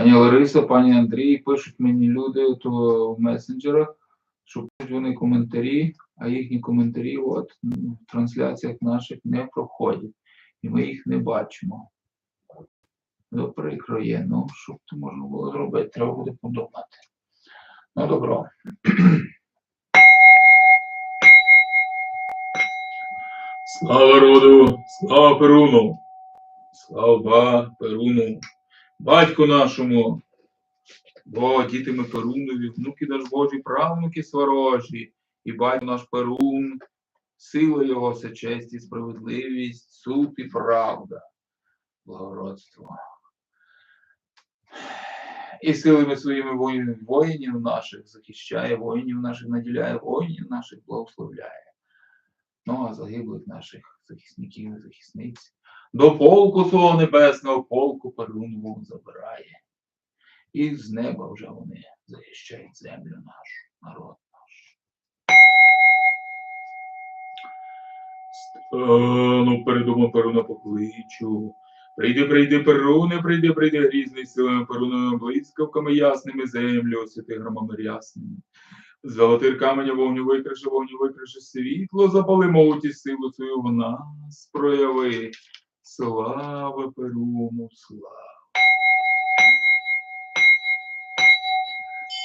Пані Лариса, пані Андрій, пишуть мені люди то в месенджерах, що пишуть вони коментарі, а їхні коментарі от, в трансляціях наших не проходять. І ми їх не бачимо. Прикро є. Ну, що б то можна було зробити, треба буде подумати. Ну, добро. Слава роду, слава Перуну, слава Перуну, батьку нашому, бо діти ми Перунові, внуки наш Божі, правнуки сварожі, і батько наш Перун, сила його все честь і справедливість, суд і правда, благородство. І силами своїми воїнів, воїнів наших захищає, воїнів наших наділяє, воїнів наших благословляє. Ну, а загиблих наших захисників і захисниць до полку свого небесного полку Перунову забирає. І з неба вже вони захищають землю нашу, народ наш. Стану передумав Перуна покличу. Прийди, прийди, Перуне, прийди, прийди, грізний силами Перуновими блискавками ясними землю, освіти громами рясними. Золотир каменя вогню викрише, вогню викрише світло, запали молоті силу свою в нас прояви. Слава Перуну, слава.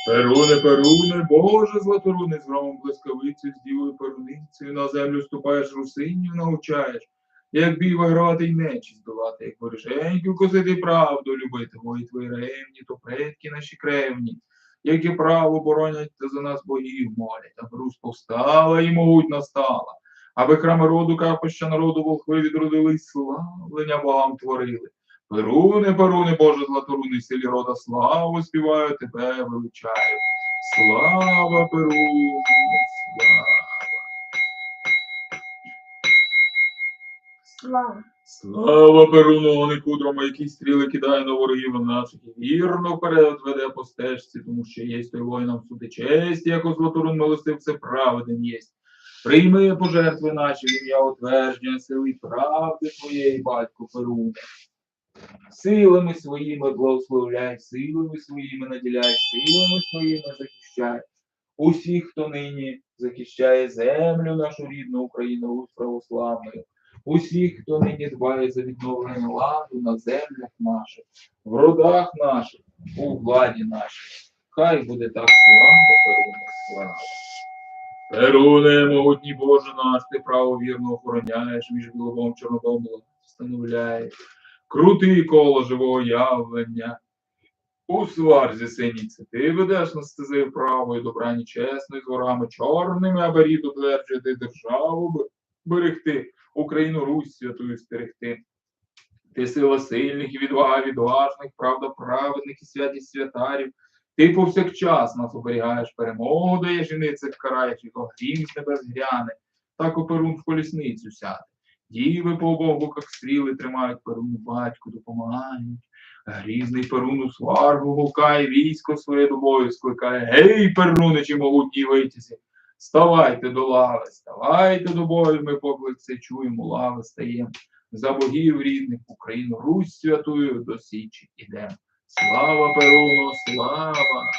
Перуне, Перуне, Боже златоруне, з громом блискавицю, з дівою перуницею на землю ступаєш, русинів навчаєш, як бій вигравати й мечі здолати, як вороженьків косити правду любити, мої твої ревні, то предки наші кревні, які право боронять та за нас богів молять, аби Русь повстала і могутна стала, аби храми роду капища народу волхви відродили славлення богам творили. Перуне, Перуне, Боже златоруни, силі рода славу співаю, тебе величаю. Слава Перуну, слава. Слава. Слава Перуну, вони кудрому, які стріли кидає на ворогів наших, і вірно вперед веде по стежці, тому що є той воїнам суди честь, як златорун милостив, це праведен єсть. Прийми пожертви наші ім'я утвердження сили правди твоєї, батько Перуне. Силами своїми благословляй, силами своїми наділяй, силами своїми захищай. Усіх, хто нині захищає землю нашу рідну Україну Русь православною, усіх, хто нині дбає за відновлення ладу на землях наших, в родах наших, у владі нашій. Хай буде так слава, Перуне, слава. Перуне, могутній Боже наш, ти право вірно охороняєш, між білобом чорнобом встановляєш. Крутий коло живого явлення. У сварзі синіці ти ведеш на стези правою, добрані чесно, з ворами чорними, аби рід утверджувати державу берегти, Україну Русь святую стерегти. Ти сила сильних і відвага відважних, правда праведних і святість святарів. Ти повсякчас нас оберігаєш перемогу, даєш і ницих караєш, і грім з небес гряне, так перун в колісницю сяде. Діви по обох боках стріли тримають перуну батьку, допомагають. Грізний перун у сваргу гукає, військо своє до бою скликає. Гей, перуничі могутні витязі! Ставайте до лави, ставайте до бою, ми поклик чуємо, лави стаєм. За богів рідних Україну Русь святую до Січі ідем. Слава Перуну, слава!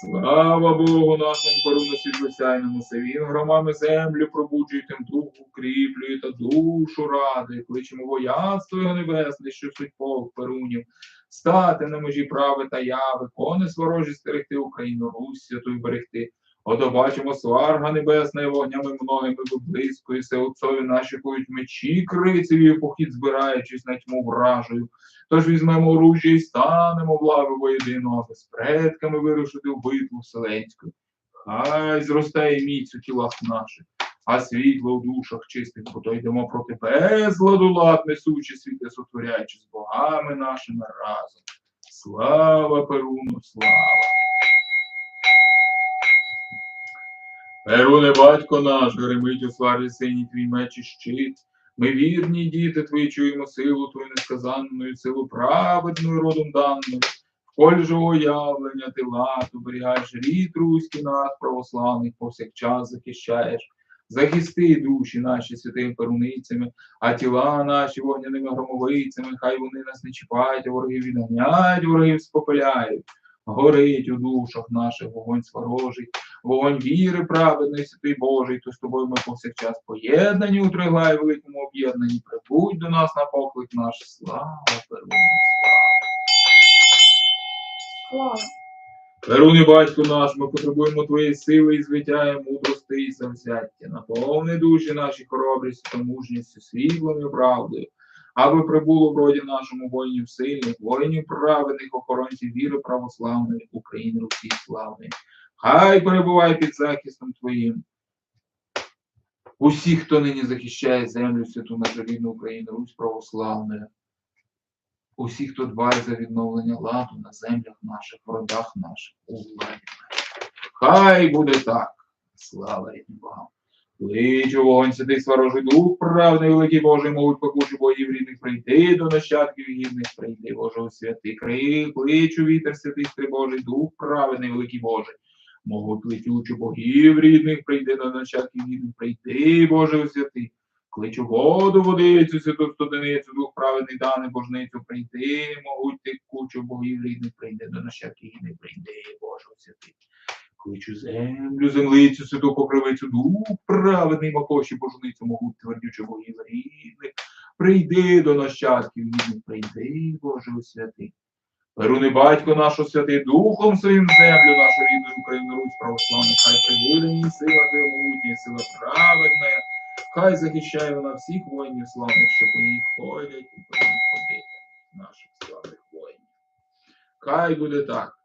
Слава Богу нашому Перуну світлосяйному, се він громами землю пробуджує, тим дух укріплює та душу ради. Кличемо вояцтво його небесне, що суть полк Перунів, стати на межі прави та яви, кони сворожі стерегти Україну, Русь святую берегти. Ото бачимо сварга небесна, вогнями многими виблискує, се отцові наші кують мечі крицеві, похід збираючись на тьму вражою. Тож візьмемо оружжя і станемо в лаву воєдину, аби з предками вирушити в битву вселенську. Хай зростає міць у тілах наших, а світло в душах чистих, бо то йдемо проти безладу лад, несучи світи, сотворяючи з богами нашими разом. Слава Перуну, слава! Перуне, батько наш, гремить у сварлі синій твій меч і щит. Ми вірні діти твої, чуємо силу твою несказанну, силу праведною родом даною. В коль живого явлення ти лад, оберігаєш рід руський нас, православних, повсякчас захищаєш. Захисти душі наші святими перуницями, а тіла наші вогняними громовицями, хай вони нас не чіпають, а ворогів відганяють, ворогів спопиляють. Горить у душах наших вогонь сворожий, вогонь віри праведний, святий Божий, то з тобою ми повсякчас поєднані у триглай великому об'єднанні. Прибудь до нас на поклик наш. Слава слава. Перуни, батько наш, ми потребуємо твоєї сили і звиття, і мудрости і завзяття. Наповни душі наші хоробрістю та мужністю, світлом і правдою, аби прибуло в роді нашому воїнів сильних, воїнів праведних, охоронців віри православної України, Русі славної. Хай перебуває під захистом Твоїм. Усі, хто нині захищає землю святу нашу рідну Україну, Русь православною. Усі, хто дбає за відновлення ладу на землях наших, в родах наших, у владі. Хай буде так. Слава рідним Богам. Клич вогонь святий сварожий дух, правний великий Божий, можуть покуші боїв рідних прийти до нащадків гідних прийти, Боже у святий крик, клич у вітер святий Божий, дух праведний великий Божий. Можуть летючу богів рідних прийти до нащадків гідних прийти, Боже у святий. Кличу воду, водицю, святу студеницю, дух праведний дане божницю прийти, могуть ти кучу богів рідних прийде до нащадків гідних прийди, Боже святий. Кличу землю, землицю, святу покривицю, дух праведний макоші божницю, могуть твердючу богів рідних. Прийди до нащадків гідних, прийди, Боже у святий. Батько нашу святий духом своїм землю, нашу рідну Україну, Русь православну, хай прибуде сила твоя сила праведна, хай захищає вона всіх воїнів славних, що по ній ходять і по ній ходити, наших славних воїнів. Хай буде так.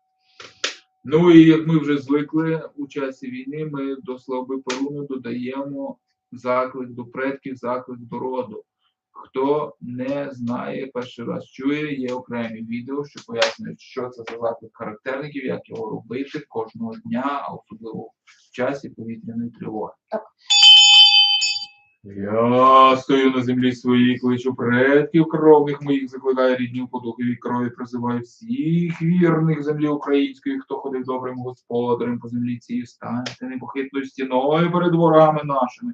Ну і як ми вже звикли у часі війни, ми до слави Перуну додаємо заклик до предків, заклик до роду. Хто не знає, перший раз чує, є окремі відео, що пояснюють, що це за заклик характерників, як його робити кожного дня, а особливо в часі повітряної тривоги. Так. Я стою на землі своїй, кличу предків кровних моїх, закликаю по духовій крові, призиваю всіх вірних землі української, хто ходив добрим господарем по землі цій, станьте непохитною стіною перед дворами нашими.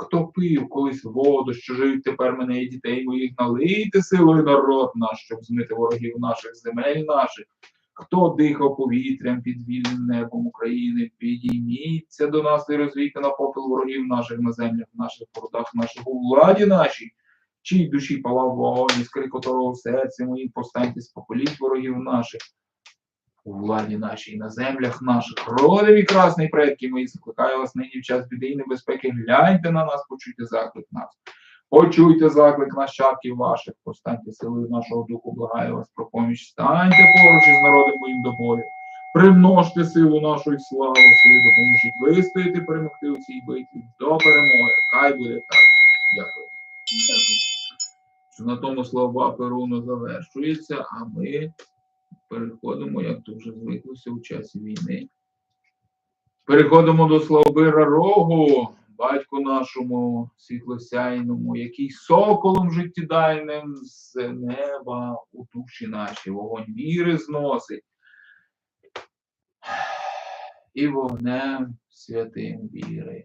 Хто пив колись воду, що живуть тепер мене і дітей моїх, налийте силою народ наш, щоб змити ворогів наших земель наших. Хто дихав повітрям під вільним небом України, підійміться до нас і розвійте на попіл ворогів наших на землях, наших породах, наших у владі нашій, чий душі палав вогонь, іскри котрого в серці моїм повстаньте, спопеліть ворогів наших. У владі нашій, на землях наших, родові красний предки мої, закликаю вас нині в час біди і небезпеки, гляньте на нас, почуйте заклик нас. Почуйте заклик нащадків ваших, повстаньте силою нашого духу, благаю вас про поміч, станьте поруч із народом моїм до бою. Примножте силу нашу і славу свою, допоможіть вистояти, перемогти у цій битві до перемоги. Хай буде так. Дякую. Дякую. На тому слова Перуну завершується, а ми переходимо, як то вже звиклося у часі війни. Переходимо до Славбира Рогу, батьку нашому світлосяйному, який соколом життєдайним з неба у душі наші вогонь віри зносить. І вогнем святим віри.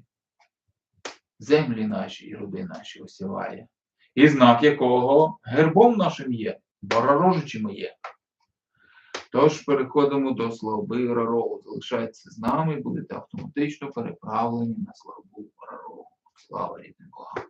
Землі наші і роди наші осіває. І знак якого гербом нашим є, баророжичами є. Тож переходимо до слаби Рарогу. Залишайтеся з нами і будете автоматично переправлені на славу Рарогу. Слава рідним Богам!